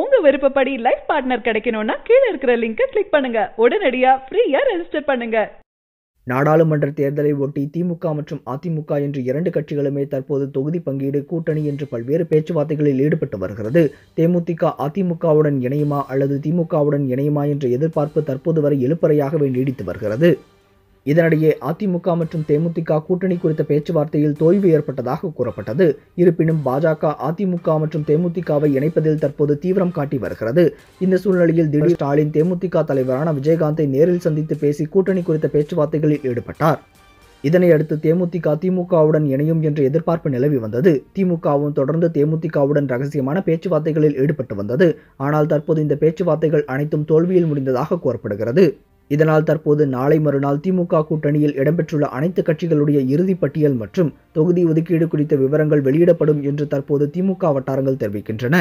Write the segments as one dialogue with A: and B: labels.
A: உங்க விருப்பப்படி life partner கிடைக்கணும்னா கீழே இருக்கிற லிங்கை கிளிக் பண்ணுங்க. உடனடியா ஃப்ரீயா ரெஜிஸ்டர் பண்ணுங்க.
B: நாடாளுமன்ற தேர்தலை ஒட்டி திமுக மற்றும் அதிமுக என்று இரண்டு கட்சிகளுமே தற்போது தொகுதி பங்கீடு கூட்டணி என்று பல்வேறு பேச்சுவார்த்தைகளில் ஈடுபட்டு வருகிறது. தேமுதிக அதிமுகவுடன் இணையுமா அல்லது திமுகவுடன் இணையுமா என்ற எதிர்பார்ப்பு தற்போது வரை எழுப்பறையாகவே நீடித்து வருகிறது. இதனிடையே அதிமுக மற்றும் தேமுதிக கூட்டணி குறித்த பேச்சுவார்த்தையில் தோய்வு ஏற்பட்டதாக கூறப்பட்டது. இருப்பினும் பாஜக அதிமுக மற்றும் தேமுதிகவை இணைப்பதில் தற்போது தீவிரம் காட்டி வருகிறது. இந்த சூழ்நிலையில் திடீர் ஸ்டாலின் தேமுதிக தலைவரான விஜயகாந்தை நேரில் சந்தித்து பேசி கூட்டணி குறித்த பேச்சுவார்த்தைகளில் ஈடுபட்டார். இதனையடுத்து தேமுதிக திமுகவுடன் இணையும் என்ற எதிர்பார்ப்பு நிலவி வந்தது. திமுகவும் தொடர்ந்து தேமுதிகவுடன் ரகசியமான பேச்சுவார்த்தைகளில் ஈடுபட்டு வந்தது. ஆனால் தற்போது இந்த பேச்சுவார்த்தைகள் அனைத்தும் தோல்வியில் முடிந்ததாக கூறப்படுகிறது. இதனால் தற்போது நாளை மறுநாள் திமுக கூட்டணியில் இடம்பெற்றுள்ள அனைத்து கட்சிகளுடைய இறுதி பட்டியல் மற்றும் தொகுதி ஒதுக்கீடு குறித்த விவரங்கள் வெளியிடப்படும் என்று தற்போது திமுக வட்டாரங்கள் தெரிவிக்கின்றன.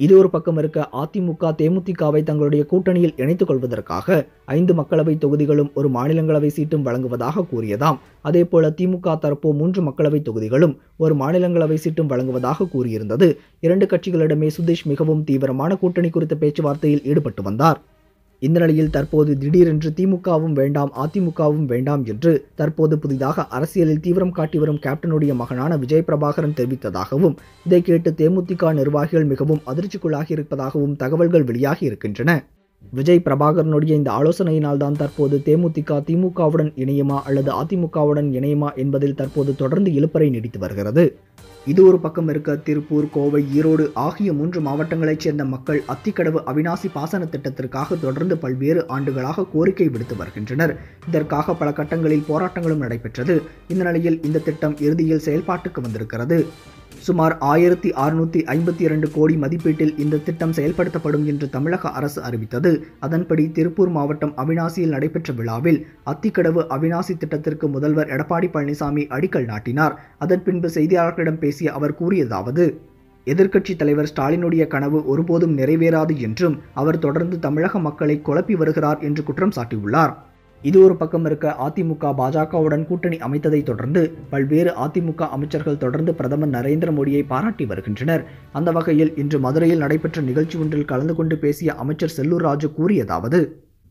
B: இது ஒரு பக்கம் இருக்க அதிமுக தேமுதிகவை தங்களுடைய கூட்டணியில் இணைத்துக் கொள்வதற்காக ஐந்து மக்களவை தொகுதிகளும் ஒரு மாநிலங்களவை சீட்டும் வழங்குவதாக கூறியதாம். அதேபோல திமுக தரப்போ மூன்று மக்களவை தொகுதிகளும் ஒரு மாநிலங்களவை சீட்டும் வழங்குவதாக கூறியிருந்தது. இரண்டு கட்சிகளிடமே சுதீஷ் மிகவும் தீவிரமான கூட்டணி குறித்த பேச்சுவார்த்தையில் ஈடுபட்டு வந்தார். இந்த நிலையில் தற்போது திடீரென்று திமுகவும் வேண்டாம் அதிமுகவும் வேண்டாம் என்று தற்போது புதிதாக அரசியலில் தீவிரம் காட்டி வரும் கேப்டனுடைய மகனான விஜய் பிரபாகரன் தெரிவித்ததாகவும் இதை கேட்டு தேமுதிக நிர்வாகிகள் மிகவும் அதிர்ச்சிக்குள்ளாகி இருப்பதாகவும் தகவல்கள் வெளியாகி இருக்கின்றன. விஜய் பிரபாகரனுடைய இந்த ஆலோசனையினால் தான் தற்போது தேமுதிக திமுகவுடன் இணையுமா அல்லது அதிமுகவுடன் இணையுமா என்பதில் தற்போது தொடர்ந்து இழுப்பறை நீடித்து வருகிறது. இது ஒரு பக்கம் இருக்க திருப்பூர் கோவை ஈரோடு ஆகிய மூன்று மாவட்டங்களைச் சேர்ந்த மக்கள் அத்திக்கடவு அவினாசி பாசன திட்டத்திற்காக தொடர்ந்து பல்வேறு ஆண்டுகளாக கோரிக்கை விடுத்து வருகின்றனர். இதற்காக பல கட்டங்களில் போராட்டங்களும் நடைபெற்றது. இந்த நிலையில் இந்த திட்டம் இறுதியில் செயல்பாட்டுக்கு வந்திருக்கிறது. சுமார் ஆயிரத்தி அறுநூத்தி ஐம்பத்தி இரண்டு கோடி மதிப்பீட்டில் இந்த திட்டம் செயல்படுத்தப்படும் என்று தமிழக அரசு அறிவித்தது. அதன்படி திருப்பூர் மாவட்டம் அவினாசியில் நடைபெற்ற விழாவில் அத்திக்கடவு அவினாசி திட்டத்திற்கு முதல்வர் எடப்பாடி பழனிசாமி அடிக்கல் நாட்டினார். அதன் பின்பு செய்தியாளர்களிடம் பேசிய அவர் கூறியதாவது எதிர்க்கட்சி தலைவர் ஸ்டாலினுடைய கனவு ஒருபோதும் நிறைவேறாது என்றும் அவர் தொடர்ந்து தமிழக மக்களை குழப்பி வருகிறார் என்று குற்றம் சாட்டியுள்ளார். இது ஒரு பக்கம் இருக்க அதிமுக பாஜகவுடன் கூட்டணி அமைத்ததை தொடர்ந்து பல்வேறு அதிமுக அமைச்சர்கள் தொடர்ந்து பிரதமர் நரேந்திர மோடியை பாராட்டி வருகின்றனர். அந்த வகையில் இன்று மதுரையில் நடைபெற்ற நிகழ்ச்சி ஒன்றில் கலந்து கொண்டு பேசிய அமைச்சர் செல்லூர் ராஜு கூறியதாவது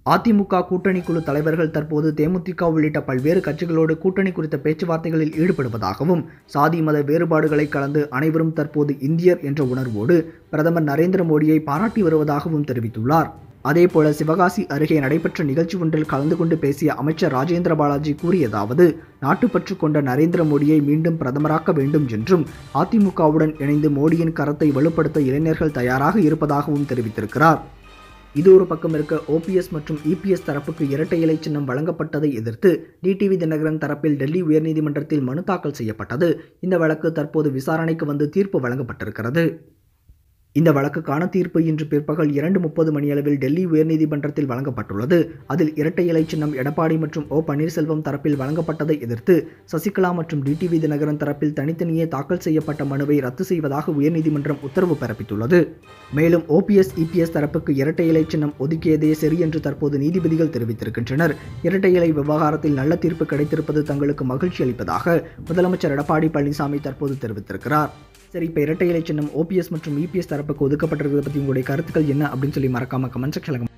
B: அதிமுக கூட்டணி குழு தலைவர்கள் தற்போது தேமுதிக உள்ளிட்ட பல்வேறு கட்சிகளோடு கூட்டணி குறித்த பேச்சுவார்த்தைகளில் ஈடுபடுவதாகவும் சாதி மத வேறுபாடுகளை கலந்து அனைவரும் தற்போது இந்தியர் என்ற உணர்வோடு பிரதமர் நரேந்திர மோடியை பாராட்டி வருவதாகவும் தெரிவித்துள்ளார். அதேபோல சிவகாசி அருகே நடைபெற்ற நிகழ்ச்சி ஒன்றில் கலந்து கொண்டு பேசிய அமைச்சர் ராஜேந்திர பாலாஜி கூறியதாவது நாட்டுப்பற்று கொண்ட நரேந்திர மோடியை மீண்டும் பிரதமராக்க வேண்டும் என்றும் அதிமுகவுடன் இணைந்து மோடியின் கரத்தை வலுப்படுத்த இளைஞர்கள் தயாராக இருப்பதாகவும் தெரிவித்திருக்கிறார். இது ஒரு பக்கம் இருக்க ஓபிஎஸ் மற்றும் இபிஎஸ் தரப்புக்கு இரட்டை இலை சின்னம் வழங்கப்பட்டதை எதிர்த்து டிடிவி தினகரன் தரப்பில் டெல்லி உயர்நீதிமன்றத்தில் மனு தாக்கல் செய்யப்பட்டது. இந்த வழக்கு தற்போது விசாரணைக்கு வந்து தீர்ப்பு வழங்கப்பட்டிருக்கிறது. இந்த வழக்குக்கான தீர்ப்பு இன்று பிற்பகல் இரண்டு முப்பது மணியளவில் டெல்லி உயர்நீதிமன்றத்தில் வழங்கப்பட்டுள்ளது. அதில் இரட்டை இலை சின்னம் எடப்பாடி மற்றும் ஓ பன்னீர்செல்வம் தரப்பில் வழங்கப்பட்டதை எதிர்த்து சசிகலா மற்றும் டிடிவி தினகரன் தரப்பில் தனித்தனியே தாக்கல் செய்யப்பட்ட மனுவை ரத்து செய்வதாக உயர்நீதிமன்றம் உத்தரவு பிறப்பித்துள்ளது. மேலும் ஓபிஎஸ் இபிஎஸ் தரப்புக்கு இரட்டை இலை சின்னம் ஒதுக்கியதே சரி என்று தற்போது நீதிபதிகள் தெரிவித்திருக்கின்றனர். இரட்டை இலை விவகாரத்தில் நல்ல தீர்ப்பு கிடைத்திருப்பது தங்களுக்கு மகிழ்ச்சி அளிப்பதாக முதலமைச்சர் எடப்பாடி பழனிசாமி தற்போது தெரிவித்திருக்கிறார். சரி இப்போ இரட்டை இலை சின்னம் ஓபிஎஸ் மற்றும் இபிஎஸ் தரப்புக்கு ஒதுக்கப்பட்டிருக்கிறத பற்றி உங்களுடைய கருத்துக்கள் என்ன அப்படின்னு சொல்லி மறக்காம கமெண்ட் செக்ஷனில்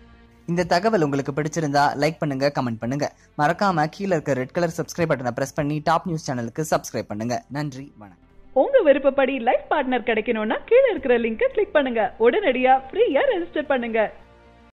C: இந்த தகவல் உங்களுக்கு பிடிச்சிருந்தா லைக் பண்ணுங்க கமெண்ட் பண்ணுங்க. மறக்காம கீழே இருக்க ரெட் கலர் சப்ஸ்கிரைப் பட்டனை பிரஸ் பண்ணி டாப் நியூஸ் சேனலுக்கு சப்ஸ்கிரைப் பண்ணுங்க. நன்றி வணக்கம்.
A: உங்க விருப்பப்படி லைஃப் பார்ட்னர் கிடைக்கணும்னா கீழே இருக்கிற லிங்கை கிளிக் பண்ணுங்க. உடனடியா ஃப்ரீயா ரெஜிஸ்டர் பண்ணுங்க.